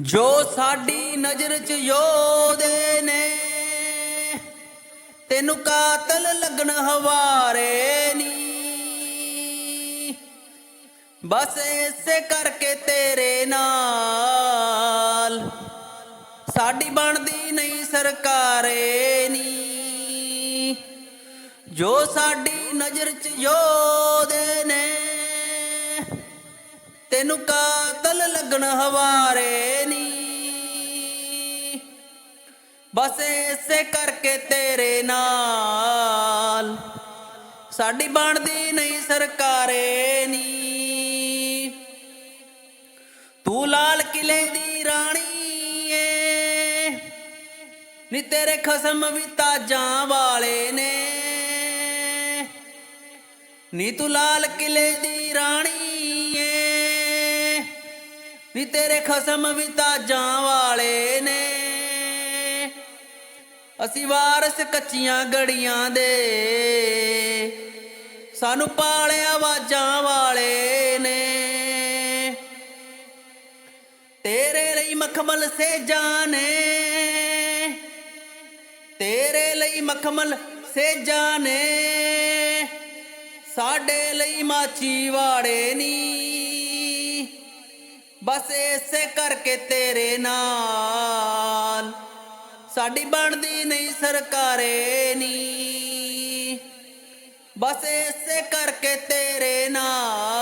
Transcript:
ਜੋ ਸਾਡੀ ਨਜ਼ਰ 'ਚ ਯੋਧੇ ਨੇ, ਤੈਨੂੰ ਕਾਤਲ ਲੱਗਣ ਹਵਾਰੇ ਨੀ। ਬਸ ਇਸੇ ਕਰਕੇ ਤੇਰੇ ਨਾਲ, ਸਾਡੀ ਬਣਦੀ ਨਹੀਂ ਸਰਕਾਰੇ ਨੀ। ਜੋ ਸਾਡੀ ਨਜ਼ਰ 'ਚ ਯੋਧੇ ਨੇ, ਤੈਨੂੰ ਕਾਤਲ ਲੱਗਣ ਹਵਾਰੇ ਨੀ। ਬਸ ਇਸੇ ਕਰਕੇ ਤੇਰੇ ਨਾਲ। ਸਾਡੀ ਬਣਦੀ ਨਹੀਂ ਸਰਕਾਰੇ ਨੀ। ਤੂੰ ਲਾਲ ਕਿਲੇ ਦੀ ਰਾਣੀ ਏ। ਨੀ ਤੇਰੇ ਖਸਮ ਵੀ ਤਾਜਾਂ ਵਾਲੇ ਨੇ। ਨੀ ਤੂੰ ਲਾਲ ਕਿਲੇ ਦੀ ਰਾਣੀ ਏ। ਵੀ ਤੇਰੇ ਖਸਮ ਵੀ ਤਾਜਾਂ ਵਾਲੇ ਨੇ। ਅਸੀਂ ਵਾਰਸ ਕੱਚੀਆਂ ਗੜੀਆਂ ਦੇ। ਸਾਨੂੰ ਪਾਲਿਆ ਆਵਾਜ਼ਾਂ ਵਾਲੇ ਨੇ। ਤੇਰੇ ਲਈ ਮਖਮਲ ਸੇ ਜਾਣੇ ਤੇਰੇ ਲਈ ਮਖਮਲ ਸੇ ਜਾਣੇ ਸਾਡੇ ਲਈ ਮਾਚੀ ਵਾੜੇ ਨੀ। ਬਸ ਇਸੇ ਕਰਕੇ ਤੇਰੇ ਨਾਲ। ਸਾਡੀ ਬਣਦੀ ਨਹੀਂ ਸਰਕਾਰੇ ਨੀ। ਬਸ ਇਸੇ ਕਰਕੇ ਤੇਰੇ ਨਾਲ।